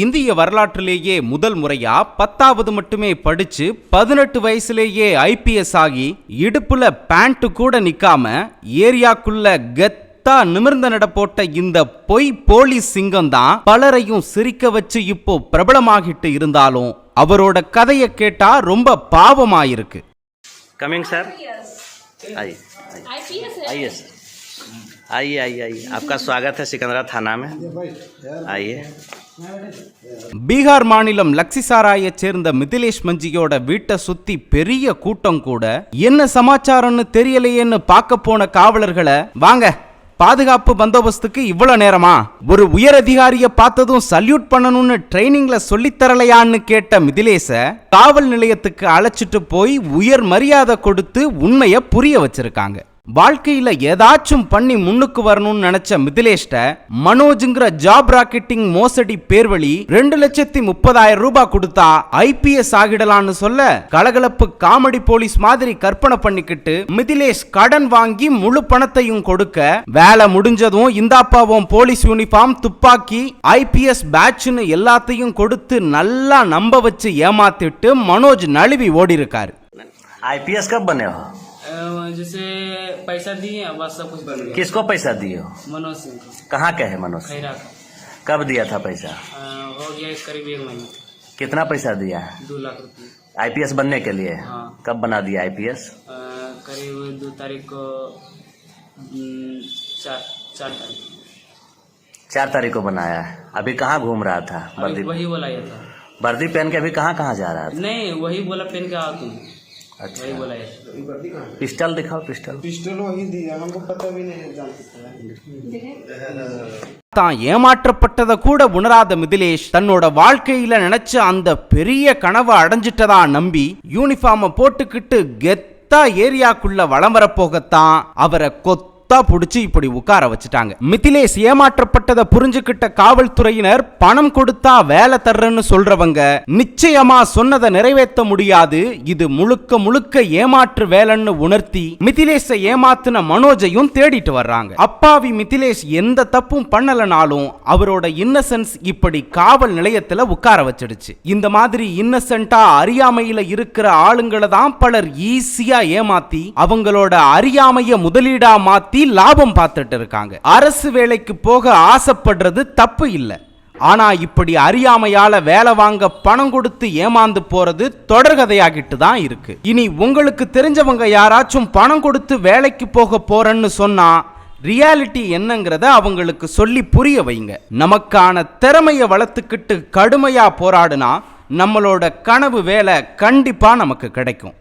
இந்திய வரலாற்றிலேயே முதல் முறையா பத்தாவது மட்டுமே படிச்சு பதினெட்டு வயசுலேயே ஐபிஎஸ் ஆகி இடுப்புல பேண்ட் கூட நிக்காம ஏரியாக்குள்ள கெத் கெத்தா நிமிர்ந்த நட போட்ட இந்த பொய் போலி சிங்கம் தான் பலரையும் சிரிக்க வச்சு இப்போ பிரபலமாகிட்டு இருந்தாலும் அவரோட கதையை கேட்டா ரொம்ப பாவமாயிருக்கு. கமிங் சார் ஐஎஸ் आइए सर आइए आइए आइए आपका स्वागत है सिकंदरा थाना में आइए பீகார் மாநிலம் லக்ஸிசாராயைச் சேர்ந்த மிதிலேஷ் மஞ்சியோட வீட்டை சுத்தி பெரிய கூட்டம் கூட என்ன சமாச்சாரம்னு தெரியலையேன்னு பார்க்க போன காவலர்களை வாங்க பாதுகாப்பு பந்தோபஸ்துக்கு இவ்வளவு நேரமா ஒரு உயர் அதிகாரிய பார்த்ததும் சல்யூட் பண்ணணும்னு ட்ரைனிங்ல சொல்லித் தரலையான்னு கேட்ட மிதிலேச காவல் நிலையத்துக்கு அழைச்சிட்டு போய் உயர் மரியாதை கொடுத்து உண்மையை புரிய வச்சிருக்காங்க வாழ்க்கையில ஏதாச்சும் பண்ணி முன்னுக்கு வரணும்னு நினைச்ச மிதிலேஷ்ட மனோஜ்ங்கிற ஜாப் ராக்கெட்டிங் மோசடி பேர்வழி ரெண்டு லட்சத்தி முப்பதாயிரம் ரூபாய் கொடுத்தா ஐபிஎஸ் ஆகிடலான்னு சொல்ல கலகலப்பு காமெடி போலீஸ் மாதிரி கற்பனை பண்ணிக்கிட்டு மிதிலேஷ் கடன் வாங்கி முழு பணத்தையும் கொடுக்க வேலை முடிஞ்சதும் இந்தாப்பாவும் போலீஸ் யூனிஃபார்ம் துப்பாக்கி ஐபிஎஸ் பேட்ச்னு எல்லாத்தையும் கொடுத்து நல்லா நம்ப வச்சு ஏமாத்திட்டு மனோஜ் நழுவி ஓடி இருக்காரு ஐபிஎஸ் கப் பண்ணேவா जैसे पैसा दिए बस सब कुछ बन गया। किसको पैसा दिए हो? मनोज सिंह को। कहाँ के है मनोज खैरा का। कब दिया था पैसा? हो गया करीब एक महीना। कितना पैसा दिया है? दो लाख रुपये। आईपीएस बनने के लिए? हाँ। कब बना दिया आईपीएस? करीब दो तारीख को चार चार तारीख चार तारीख को बनाया है। अभी कहाँ घूम रहा था? वर्दी वही बोला था। वर्दी पहन के अभी कहाँ कहाँ जा रहा था? नहीं वही बोला पहन के आओ तुम। अच्छा बोला ये था। पिस्टल दिखाओ पिस्टल पिस्टल वही दिया हमको पता भी नहीं जानते தான் ஏமாற்றப்பட்டதை கூட உணராத மிதிலேஷ் தன்னோட வாழ்க்கையில நினைச்ச அந்த பெரிய கனவை அடைஞ்சிட்டதா நம்பி யூனிஃபார்மை போட்டுக்கிட்டு கெத்தா ஏரியாக்குள்ள வலம் வரப்போகத்தான் அவரை கொத்தா புடிச்சு இப்படி உட்கார வச்சுட்டாங்க. மிதிலேஷ் ஏமாற்றப்பட்டதை புரிஞ்சுக்கிட்ட காவல்துறையினர் பணம் கொடுத்தா வேலை தர்றன்னு சொல்றவங்க நிச்சயமா சொன்னதை நிறைவேற்ற முடியாது. இது முழுக்க முழுக்க ஏமாற்று வேலைன்னு உணர்த்தி மிதிலேஷை ஏமாத்தின மனோஜையும் தேடிட்டு வர்றாங்க. அப்பாவி மிதிலேஷ் எந்த தப்பும் பண்ணலனாலும் அவரோட இன்னசென்ஸ் இப்படி காவல் நிலையத்துல உட்கார வச்சிடுச்சு. இந்த மாதிரி இன்னசென்ட்டா அறியாமையில இருக்கிற ஆளுங்களை தான் பலர் ஈஸியா ஏமாத்தி அவங்களோட அறியாமைய முதலீடா மாத்தி லாபம் பார்த்துட்டு இருக்காங்க. அரசு வேலைக்கு போக ஆசைப்படுறது தப்பு இல்லை. ஆனா இப்படி அறியாமையால வேலை வாங்க பணம் கொடுத்து ஏமாந்து போறது தொடர்கதையாகிட்டு தான் இருக்கு. இனி உங்களுக்கு தெரிஞ்சவங்க யாராச்சும் பணம் கொடுத்து வேலைக்கு போக போறேன்னு சொன்னா ரியாலிட்டி என்னங்கிறத அவங்களுக்கு சொல்லி புரிய வைங்க. நமக்கான திறமையை வளர்த்துக்கிட்டு கடுமையா போராடுனா நம்மளோட கனவு வேலை கண்டிப்பா நமக்கு கிடைக்கும்.